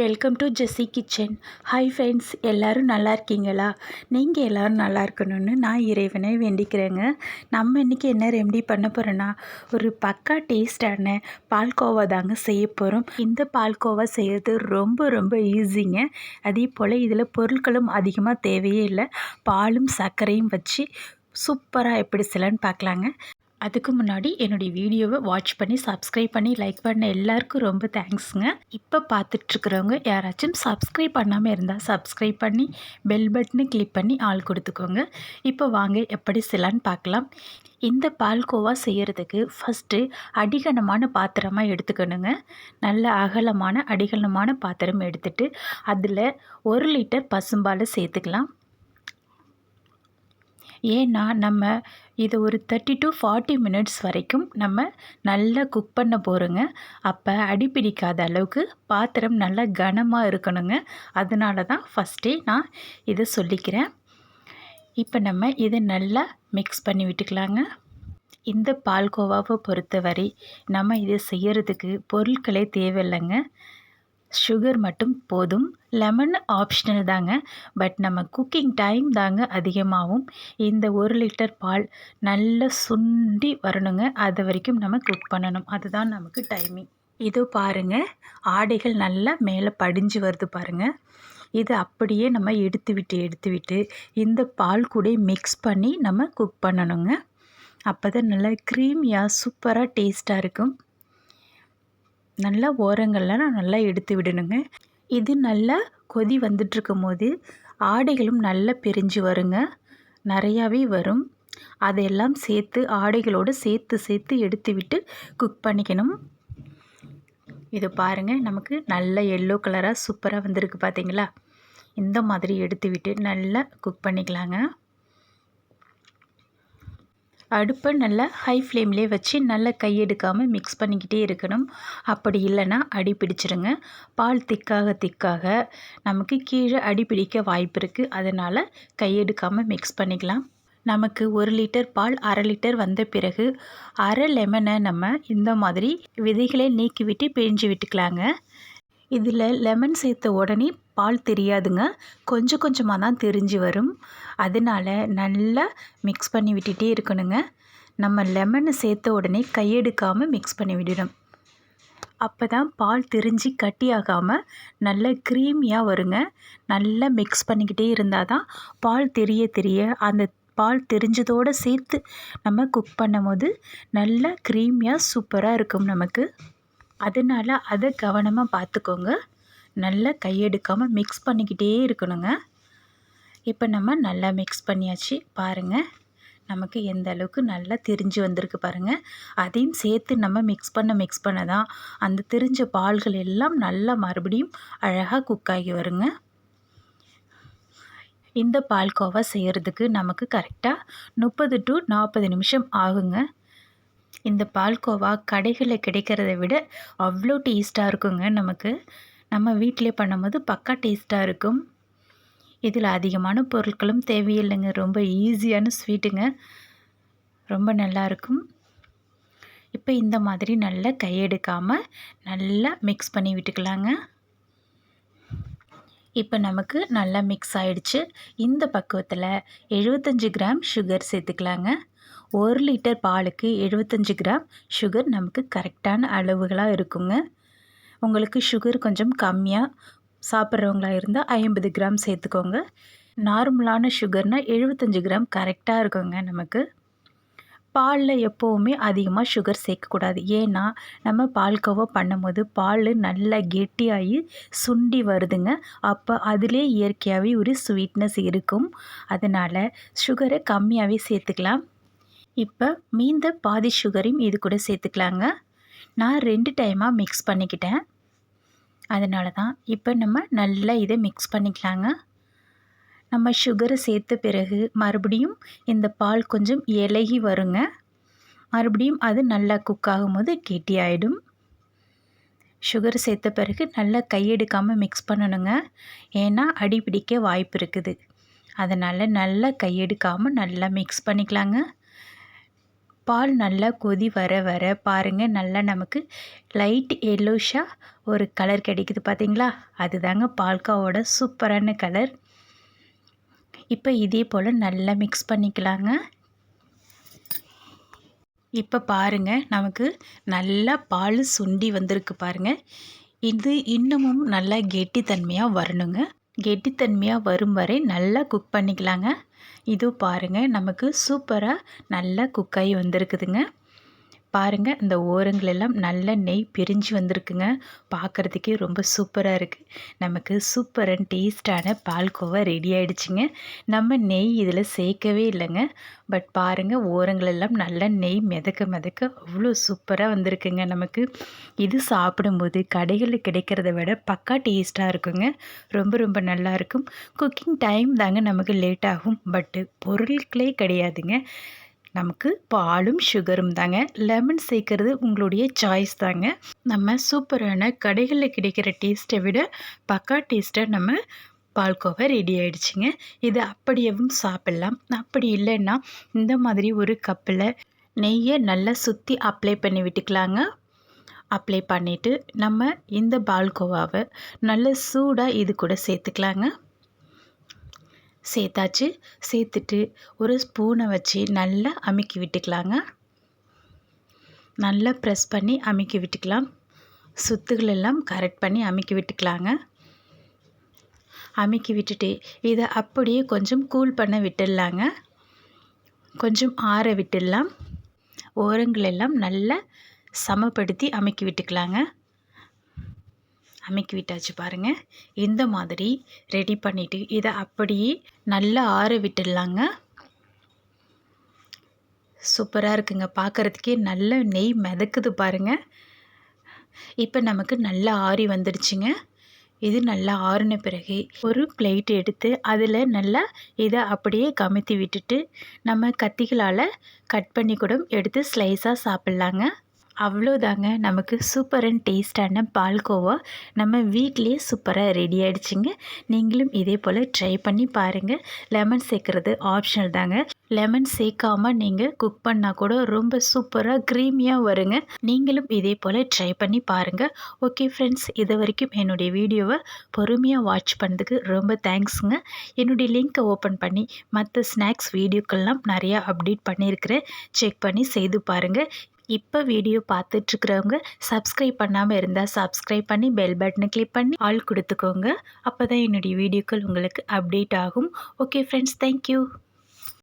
Welcome to Jessy kitchen hi friends எல்லோரும் நல்லா இருக்கீங்களா? நீங்கள் எல்லோரும் நல்லா இருக்கணும்னு நான் இறைவனை வேண்டிக்கிறேங்க. நம்ம இன்றைக்கி என்ன ரெமெடி பண்ண போகிறோன்னா ஒரு பக்கா டேஸ்டான பால்கோவா தாங்க செய்ய போகிறோம் இந்த பால்கோவா செய்கிறது ரொம்ப ரொம்ப ஈஸிங்க அதே போல் இதில் பொருட்களும் அதிகமாக தேவையே இல்லை. பாலும் சர்க்கரையும் வச்சு சூப்பராக எப்படி செய்யலான்னு பார்க்கலாங்க. அதுக்கு முன்னாடி என்னுடைய வீடியோவை வாட்ச் பண்ணி சப்ஸ்கிரைப் பண்ணி லைக் பண்ண எல்லாருக்கும் ரொம்ப தேங்க்ஸுங்க இப்போ பார்த்துட்ருக்குறவங்க யாராச்சும் சப்ஸ்கிரைப் பண்ணாமல் இருந்தால் சப்ஸ்கிரைப் பண்ணி பெல் பட்டனை கிளிக் பண்ணி ஆள் கொடுத்துக்கோங்க. இப்போ வாங்க எப்படி செய்யலான்னு பார்க்கலாம். இந்த பால்கோவா செய்கிறதுக்கு ஃபஸ்ட்டு அடிகனமான பாத்திரமாக எடுத்துக்கணுங்க. நல்ல அகலமான அடிகனமான பாத்திரம் எடுத்துட்டு அதில் ஒரு லிட்டர் பசும்பாலை சேர்த்துக்கலாம். ஏன்னா நம்ம இது ஒரு தேர்ட்டி டு ஃபார்ட்டி மினிட்ஸ் வரைக்கும் நம்ம நல்லா குக் பண்ண போகிறோங்க அப்போ அடி பிடிக்காத அளவுக்கு பாத்திரம் நல்லா கனமாக இருக்கணுங்க. அதனால தான் ஃபஸ்ட்டே நான் இதை சொல்லிக்கிறேன். இப்போ நம்ம இதை நல்லா மிக்ஸ் பண்ணி விட்டுக்கலாங்க. இந்த பால்கோவாவை பொறுத்தவரை நம்ம இதை செய்கிறதுக்கு பொருட்களே தேவையில்லைங்க. சுகர் மட்டும் போதும். லெமன் ஆப்ஷனல் தாங்க. பட் நம்ம குக்கிங் டைம் தாங்க அதிகமாகும். இந்த ஒரு லிட்டர் பால் நல்லா சுண்டி வரணுங்க. அது வரைக்கும் நம்ம குக் பண்ணணும். அதுதான் நமக்கு டைமிங் இதோ பாருங்கள் ஆடைகள் நல்லா மேலே படிஞ்சு வருது பாருங்கள் இது அப்படியே நம்ம எடுத்து விட்டு எடுத்து விட்டு இந்த பால் கூட மிக்ஸ் பண்ணி நம்ம குக் பண்ணணுங்க. அப்போ தான் நல்லா க்ரீமியாக சூப்பராக டேஸ்ட்டாக இருக்கும். நல்லா ஓரங்கள்லாம் நல்லா எடுத்து விடணுங்க. இது நல்லா கொதி வந்துட்டுருக்கும் போது ஆடைகளும் நல்லா பிரிஞ்சு வருங்க. நிறையாவே வரும். அதையெல்லாம் சேர்த்து ஆடைகளோடு சேர்த்து சேர்த்து எடுத்து விட்டு குக் பண்ணிக்கணும். இது பாருங்கள் நமக்கு நல்ல எல்லோ கலராக சூப்பராக வந்திருக்கு பார்த்தீங்களா இந்த மாதிரி எடுத்து விட்டு நல்லா குக் பண்ணிக்கலாங்க. அடுப்பை நல்லா ஹை ஃப்ளேம்லேயே வச்சு நல்லா கையெடுக்காமல் மிக்ஸ் பண்ணிக்கிட்டே இருக்கணும். அப்படி இல்லைன்னா அடி பிடிச்சிருங்க. பால் திக்காக திக்காக நமக்கு கீழே அடி பிடிக்க வாய்ப்பு இருக்குது அதனால் கையெடுக்காமல் மிக்ஸ் பண்ணிக்கலாம். நமக்கு ஒரு லிட்டர் பால் அரை லிட்டர் வந்த பிறகு அரை லெமனை நம்ம இந்த மாதிரி விதைகளை நீக்கிவிட்டு பிழிஞ்சு விட்டுக்கலாங்க. இதில் லெமன் சேர்த்த உடனே பால் தெரியாதுங்க. கொஞ்சம் கொஞ்சமாக தான் தெரிஞ்சு வரும். அதனால் நல்லா மிக்ஸ் பண்ணி விட்டுட்டே இருக்கணுங்க. நம்ம லெமனை சேர்த்த உடனே கையெடுக்காமல் மிக்ஸ் பண்ணி விடணும். அப்போ தான் பால் திரிஞ்சு கட்டியாகாமல் நல்ல க்ரீமியாக வருங்க. நல்லா மிக்ஸ் பண்ணிக்கிட்டே இருந்தால் தான் பால் தெரிய தெரிய அந்த பால் தெரிஞ்சதோடு சேர்த்து நம்ம குக் பண்ணும் போது நல்லா க்ரீமியாக சூப்பராக இருக்கும் நமக்கு. அதனால் அதை கவனமாக பார்த்துக்கோங்க நல்லா கையெடுக்காமல் மிக்ஸ் பண்ணிக்கிட்டே இருக்கணுங்க. இப்போ நம்ம நல்லா மிக்ஸ் பண்ணியாச்சு பாருங்கள் நமக்கு எந்த அளவுக்கு நல்லா திரிஞ்சு வந்திருக்கு பாருங்கள் அதையும் சேர்த்து நம்ம மிக்ஸ் பண்ண மிக்ஸ் பண்ண தான் அந்த திரிஞ்ச பால்கள் எல்லாம் நல்லா மறுபடியும் அழகாக குக் ஆகி வருங்க. இந்த பால்கோவா செய்கிறதுக்கு நமக்கு கரெக்டாக முப்பது டு நாற்பது நிமிஷம் ஆகுங்க. இந்த பால்கோவா கடைகளில் கிடைக்கிறத விட அவ்வளோ டேஸ்ட்டாக இருக்குங்க நமக்கு. நம்ம வீட்டிலே பண்ணும்போது பக்கா டேஸ்ட்டாக இருக்கும். இதில் அதிகமான பொருட்களும் தேவையில்லைங்க. ரொம்ப ஈஸியான ஸ்வீட்டுங்க. ரொம்ப நல்லாயிருக்கும் இப்போ இந்த மாதிரி நல்லா கையெடுக்காமல் நல்லா மிக்ஸ் பண்ணி விட்டுக்கலாங்க. இப்போ நமக்கு நல்லா மிக்ஸ் ஆகிடுச்சு இந்த பக்குவத்தில் எழுபத்தஞ்சி கிராம் சுகர் சேர்த்துக்கலாங்க. ஒரு லிட்டர் பாலுக்கு எழுபத்தஞ்சி கிராம் சுகர் நமக்கு கரெக்டான அளவுகளாக இருக்குங்க. உங்களுக்கு சுகர் கொஞ்சம் கம்மியாக சாப்பிட்றவங்களா இருந்தால் ஐம்பது கிராம் சேர்த்துக்கோங்க. நார்மலான சுகர்னால் எழுபத்தஞ்சி கிராம் கரெக்டாக இருக்குங்க நமக்கு. பாலில் எப்போவுமே அதிகமாக சுகர் சேர்க்கக்கூடாது. ஏன்னா நம்ம பால்கோவா பண்ணும்போது பால் நல்லா கெட்டியாகி சுண்டி வருதுங்க. அப்போ அதிலே இயற்கையாகவே ஒரு ஸ்வீட்னஸ் இருக்கும். அதனால் சுகரை கம்மியாகவே சேர்த்துக்கலாம். இப்போ மீந்த பாதி சுகரையும் இது கூட சேர்த்துக்கலாங்க. நான் ரெண்டு டைமாக மிக்ஸ் பண்ணிக்கிட்டேன். அதனால தான் இப்போ நம்ம நல்லா இதை மிக்ஸ் பண்ணிக்கலாங்க. நம்ம சுகரை சேர்த்த பிறகு மறுபடியும் இந்த பால் கொஞ்சம் இலகி வருங்க. மறுபடியும் அது நல்லா குக் ஆகும்போது கெட்டி ஆகிடும் சுகர் சேர்த்த பிறகு நல்லா கையெடுக்காமல் மிக்ஸ் பண்ணணுங்க. ஏன்னா அடி பிடிக்க வாய்ப்பு இருக்குது. அதனால் நல்லா கையெடுக்காமல் நல்லா மிக்ஸ் பண்ணிக்கலாங்க. பால் நல்லா கொதி வர வர பாருங்கள் நல்லா நமக்கு லைட் எல்லோஷாக ஒரு கலர் கிடைக்குது. பார்த்தீங்களா அதுதாங்க பால்காவோட சூப்பரான கலர் இப்போ இதே போல் நல்லா மிக்ஸ் பண்ணிக்கலாங்க. இப்போ பாருங்கள் நமக்கு நல்லா பால் சுண்டி வந்திருக்கு பாருங்கள் இது இன்னமும் நல்லா கெட்டித்தன்மையாக வரணுங்க. கெட்டித்தன்மையாக வரும் வரை நல்லா குக் பண்ணிக்கலாங்க. இது பாருங்கள் நமக்கு சூப்பராக நல்லா குக்காகி வந்திருக்குதுங்க. பாருங்கள் இந்த ஓரங்கள் எல்லாம் நல்ல நெய் பிரிஞ்சு வந்திருக்குங்க. பார்க்குறதுக்கே ரொம்ப சூப்பராக இருக்குது நமக்கு சூப்பர் அண்ட் டேஸ்டான பால்கோவா ரெடி ஆகிடுச்சிங்க நம்ம நெய் இதில் சேர்க்கவே இல்லைங்க. பட் பாருங்கள் ஓரங்கள் எல்லாம் நல்ல நெய் மிதக்க மிதக்க அவ்வளோ சூப்பராக வந்திருக்குங்க நமக்கு. இது சாப்பிடும்போது கடைகளில் கிடைக்கிறத விட பக்கா டேஸ்ட்டாக இருக்குங்க. ரொம்ப ரொம்ப நல்லாயிருக்கும் குக்கிங் டைம் தாங்க நமக்கு லேட் ஆகும். பட்டு பொருட்களே கிடையாதுங்க. நமக்கு பாலும் சுகரும் தாங்க. லெமன் சேர்க்கறது உங்களுடைய சாய்ஸ் தாங்க. நம்ம சூப்பரான கடைகளில் கிடைக்கிற டேஸ்ட்டை விட பக்கா டேஸ்ட்டை நம்ம பால்கோவா ரெடி ஆகிடுச்சிங்க இது அப்படியேவும் சாப்பிட்லாம். அப்படி இல்லைன்னா இந்த மாதிரி ஒரு கப்பில் நெய்யை நல்லா சுற்றி அப்ளை பண்ணி விட்டுக்கலாங்க. அப்ளை பண்ணிவிட்டு நம்ம இந்த பால்கோவாவை நல்ல சூடாக இது கூட சேர்த்துக்கலாங்க. சேர்த்தாச்சு. சேர்த்துட்டு ஒரு ஸ்பூனை வச்சு நல்லா அமுக்கி விட்டுக்கலாங்க. நல்லா ப்ரெஸ் பண்ணி அமுக்கி விட்டுக்கலாம். சுத்துகளெல்லாம் கரெக்ட் பண்ணி அமுக்கி விட்டுக்கலாங்க. அமுக்கி விட்டுட்டு இதை அப்படியே கொஞ்சம் கூல் பண்ண விட்டுடலாங்க. கொஞ்சம் ஆற விட்டுடலாம். ஓரங்களெல்லாம் நல்லா சமப்படுத்தி அமுக்கி விட்டுக்கலாங்க. அமைக்கி விட்டாச்சு பாருங்கள் இந்த மாதிரி ரெடி பண்ணிவிட்டு இதை அப்படியே நல்லா ஆற விட்டுடலாங்க. சூப்பராக இருக்குங்க. பார்க்குறதுக்கே நல்ல நெய் மிதக்குது பாருங்கள் இப்போ நமக்கு நல்லா ஆறி வந்துடுச்சுங்க. இது நல்லா ஆறின பிறகு ஒரு பிளேட் எடுத்து அதில் நல்லா இதை அப்படியே கமுத்தி விட்டுட்டு நம்ம கத்திகளால் கட் பண்ணி கூட எடுத்து ஸ்லைஸாக சாப்பிட்லாங்க. அவ்வளோதாங்க. நமக்கு சூப்பர் அண்ட் டேஸ்டான பால்கோவா நம்ம வீட்லேயே சூப்பராக ரெடி ஆகிடுச்சிங்க நீங்களும் இதே போல் ட்ரை பண்ணி பாருங்கள் லெமன் சேர்க்குறது ஆப்ஷனல் தாங்க. லெமன் சேர்க்காமல் நீங்கள் குக் பண்ணால் கூட ரொம்ப சூப்பராக க்ரீமியாக வருங்க. நீங்களும் இதே போல் ட்ரை பண்ணி பாருங்கள் ஓகே ஃப்ரெண்ட்ஸ் இது வரைக்கும் என்னுடைய வீடியோவை பொறுமையாக வாட்ச் பண்ணதுக்கு ரொம்ப தேங்க்ஸுங்க என்னுடைய லிங்க்கை ஓப்பன் பண்ணி மற்ற ஸ்நாக்ஸ் வீடியோக்கள்லாம் நிறையா அப்டேட் பண்ணியிருக்கிறேன். செக் பண்ணி செய்து பாருங்கள் இப்போ வீடியோ பார்த்துட்ருக்குறவங்க சப்ஸ்கிரைப் பண்ணாமல் இருந்தால் சப்ஸ்கிரைப் பண்ணி பெல் பட்டனை கிளிக் பண்ணி ஆள் கொடுத்துக்கோங்க. அப்போ தான் என்னுடைய வீடியோக்கள் உங்களுக்கு அப்டேட் ஆகும். Okay friends thank you